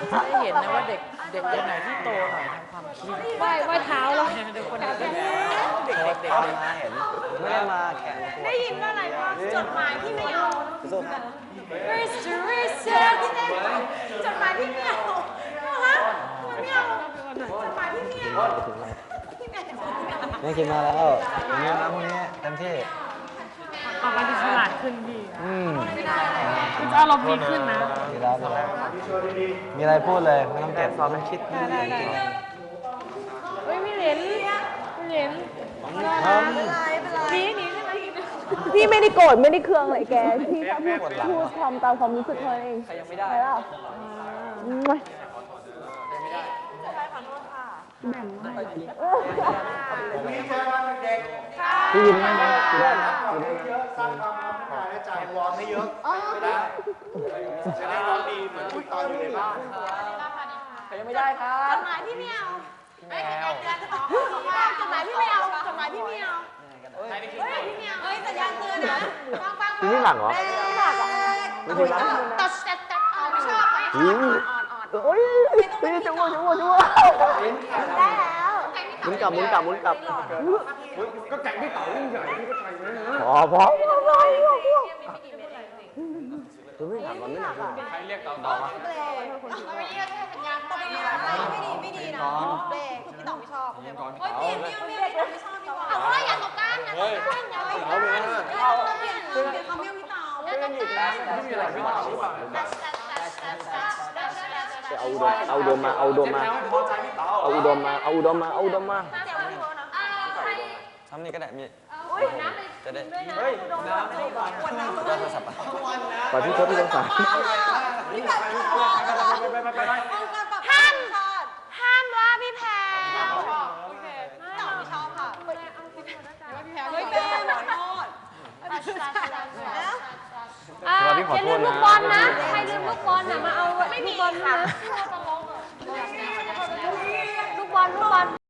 จะได้เห็นนะว่าเด็กเด็กคนไหนที่โตหน่อยทางความคิดไหว้ไหว้เท้าแล้วเด็กคนไหนที่เด็กโค้เด็ชกเขาเด็กมาเห็นไม่ได้มาแข่งได้ยินว่าอะไรว่าจดหมายที่ไม่เอาสู้ครับ Mr. Reset จดหมายที่ไม่เอาฮะไม่เอาจดหมายที่ไม่เอาที่ไหนไม่กินมาแล้วอย่างนี้นะพวกนี้เต็มที่ออกมาดูฉลาดขึ้นพี่อืมมั นจะอารมณ์ดีขึ้นนะ ดีแล้วดีแล้วมีอะไรพูดเลยไม่ต้องเก็บซ้อมไม่คิดได้ได้ได้เฮ้ยไม่เหรียญไม่เหรียญครับหนีหนีใช่ไหมพี่ไม่ได้โกรธไม่ได้เคืองอะไรแก พี่แค่พูดพูดทำตามความรู้สึกเธอเองใครยังไม่ได้ใช่ป่ะมั่วพี่ยิ้มได้ไหมยิ้มได้ไหมยิ้มได้ไหม สร้างความพัฒนาและจ่ายวอร์มให้เยอะไม่ได้จะได้ร้องดีเหมือนคุณตอนอยู่ในบ้านยังไม่ได้ครัจบ ดหมายที่ไม่เอาเฮ้ยเดือนขอจดหมายที่ไม่เอาจดหมายที่ไม่เอาเฮ้ยที่ไม่เอาเฮ้ยสัญญาณเตือนนะฟังฟังยิ้มที่หลังเหรอหลักอะไม่ถึงนะตัดตัดตัดอ่อนไม่ชอบไม่ชอบยิ้มโอ้ยพี่จังหวะจังหวะจังหวะได้แล้ว หมุนกลับหมุนกลับหมุนกลับก็แข่งพี่เต๋ายิ่งใหญ่พี่ก็ใส่เลยนะพอพอคือไม่ถามมันไม่หนักไม่ดีไม่ดีสัญญาณต้องไม่ดีไม่ดีไม่ดีนะเบรกพี่ต่อไม่ชอบเฮ้ยเปลี่ยนไม่เอาไม่เอาไม่ชอบดีกว่าเอาว่าอย่าตกกันอย่าตกกันอย่าตกกันเราเปลี่ยนเปลี่ยนคำเมียวพี่เต๋าอย่าตกกันไม่มีอะไรพี่เต๋าหรือเปล่าเอาอุดมเอาอุดมมาเอาอุดมมาไม่พอใจพี่ เต๋าเอาอุดมมาเอาอุดมมาเอาอุดมมาเดี๋ยวพี่โทนะทำนี่ก็ได้มีจะได้เฮ้ยน้ำไม่ได้ก่อนได้โทรศัพท์ไปพี่โค้ชพี่ต้องสายพี่แบบไปไปไปไปห้ามห้ามว่าพี่แพรพี่ต่อไม่ชอบค่ะเฮ้ยเป็นขอโทษอ่าอย่าลืมลูกบอลนะ ใครลืมลูกบอลน่ะมาเอาลูกบอลนะ วันทุกวัน